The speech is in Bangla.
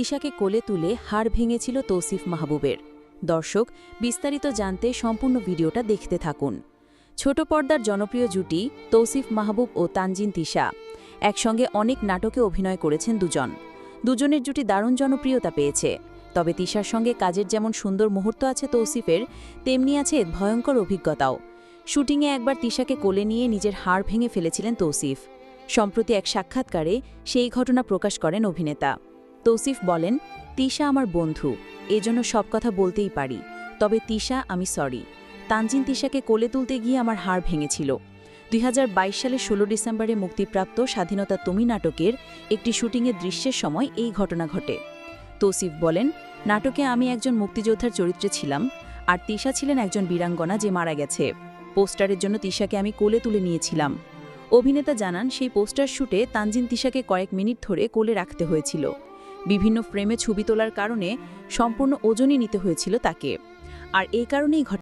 তিশাকে কোলে তুলে হাড় ভেঙেছিল তৌসিফ মাহবুবের। দর্শক, বিস্তারিত জানতে সম্পূর্ণ ভিডিওটা দেখতে থাকুন। ছোট পর্দার জনপ্রিয় জুটি তৌসিফ মাহবুব ও তানজিন তিশা। একসঙ্গে অনেক নাটকে অভিনয় করেছেন দুজন। দুজনের জুটি দারুণ জনপ্রিয়তা পেয়েছে। তবে তিশার সঙ্গে কাজের যেমন সুন্দর মুহূর্ত আছে তৌসিফের, তেমনি আছে ভয়ঙ্কর অভিজ্ঞতাও। শুটিংয়ে একবার তিশাকে কোলে নিয়ে নিজের হাড় ভেঙে ফেলেছিলেন তৌসিফ। সম্প্রতি এক সাক্ষাৎকারে সেই ঘটনা প্রকাশ করেন অভিনেতা। তৌসিফ বলেন, তিশা আমার বন্ধু, এজন্য সব কথা বলতেই পারি। তবে তিশা, আমি সরি তানজিন তিশাকে কোলে তুলতে গিয়ে আমার হাড় ভেঙেছিল। দুই সালের ষোলো ডিসেম্বরে মুক্তিপ্রাপ্ত স্বাধীনতা তুমি নাটকের একটি শুটিংয়ের দৃশ্যের সময় এই ঘটনা ঘটে। তৌসিফ বলেন, নাটকে আমি একজন মুক্তিযোদ্ধার চরিত্রে ছিলাম, আর তিশা ছিলেন একজন বীরাঙ্গনা যে মারা গেছে। পোস্টারের জন্য তিশাকে আমি কোলে তুলে নিয়েছিলাম। অভিনেতা জানান, সেই পোস্টার শুটে তানজিন তিশাকে কয়েক মিনিট ধরে কোলে রাখতে হয়েছিল। বিভিন্ন ফ্রেমে ছবি তোলার কারণে সম্পূর্ণ ওজনই নিতে হয়েছিল তাকে। আর এই কারণেই ঘটে